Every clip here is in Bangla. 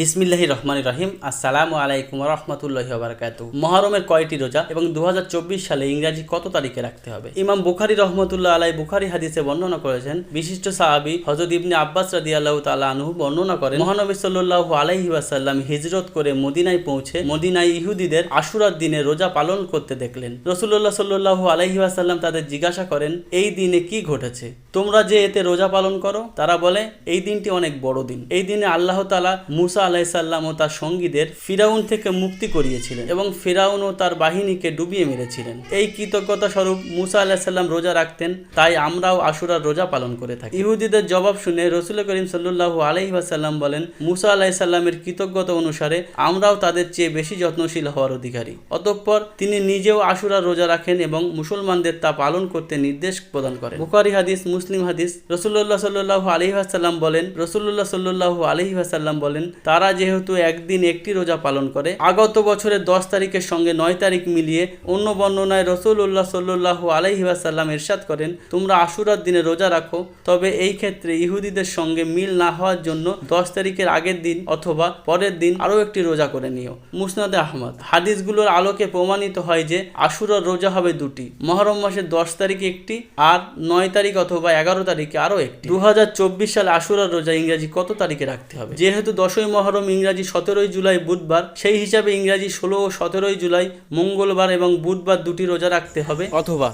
বিসমিল্লাহি রহমান রহিম। আসসালামু আলাইকুম রহমতুল্লাহি বারাকাতু মহরমের কয়টি রোজা এবং দুহাজার চব্বিশ সালে ইংরাজি কত তারিখে রাখতে হবে? ইমাম বুখারি রহমতুল্লাহ আলাই বুখারি হাদিসে বর্ণনা করেছেন, বিশিষ্ট সাহাবি হজরত ইবনে আব্বাস রাদি আল্লাহ আনহু বর্ণনা করেন, মহানবী সাল্লাল্লাহু আলাইহি ওয়াসাল্লাম হিজরত করে মদিনায় পৌঁছে মদিনায় ইহুদিদের আশুরার দিনে রোজা পালন করতে দেখলেন। রসুল্লাহ সাল্লাল্লাহু আলাইহি ওয়াসাল্লাম তাদের জিজ্ঞাসা করেন, এই দিনে কি ঘটেছে? তোমরা যে এতে রোজা পালন করো? তারা বলে, এই দিনটি অনেক বড় দিন। এই দিনে আল্লাহ তালা মুসা আলাইসাল্লাম ও তার সঙ্গীদের ফিরাউন থেকে মুক্তি করিয়েছিলেন এবং ফিরাউন ও তার বাহিনীকে ডুবিয়ে মেরেছিলেন। এই কৃতজ্ঞতা স্বরূপ মুসা আলাহিসাল্লাম রোজা রাখতেন, তাই আমরাও আশুরার রোজা পালন করে থাকি। ইহুদিদের জবাব শুনে রসুল করিম সাল্লু আলহি আসাল্লাম বলেন, মুসা আলাহিসাল্লামের কৃতজ্ঞতা অনুসারে আমরাও তাদের চেয়ে বেশি যত্নশীল হওয়ার অধিকারী। অতঃপর তিনি নিজেও আশুরার রোজা রাখেন এবং মুসলমানদের তা পালন করতে নির্দেশ প্রদান করেন। বুখারি হাদিস, মুসলিম হাদিস রসুল্লাহ সাল্লাহ আলহি আসাল্লাম বলেন রসুল্লাহ সাল্লাহ আলহি আসাল্লাম বলেন তারা যেহেতু একদিন একটি রোজা পালন করে, আগত বছরের দশ তারিখের সঙ্গে নয় তারিখ মিলিয়ে অন্য বর্ণনায় রসুল্লাহ সাল্লাহ আলহি আসাল্লাম এরশাদ করেন, তোমরা আশুরার দিনে রোজা রাখো, তবে এই ক্ষেত্রে ইহুদিদের সঙ্গে মিল না হওয়ার জন্য দশ তারিখের আগের দিন অথবা পরের দিন আরও একটি রোজা করে নিও। মুসনাদে আহমদ। হাদিসগুলোর আলোকে প্রমাণিত হয় যে আশুরার রোজা হবে দুটি, মহরম মাসের দশ তারিখে একটি আর নয় তারিখ অথবা এগারো তারিখে আরও একটি। দু হাজার চব্বিশ সালে আশুরার রোজা ইংরাজি কত তারিখে রাখতে হবে? যেহেতু দশই মহরম ইংরাজি সতেরোই জুলাই বুধবার। সেই হিসাবে ইংরাজি ষোলো ও সতেরোই জুলাই মঙ্গলবার এবং বুধবার দুটি রোজা রাখতে হবে। অথবা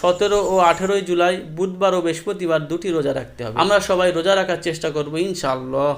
সতেরো ও আঠেরোই জুলাই বুধবার ও বৃহস্পতিবার দুটি রোজা রাখতে হবে। আমরা সবাই রোজা রাখার চেষ্টা করব ইনশাআল্লাহ।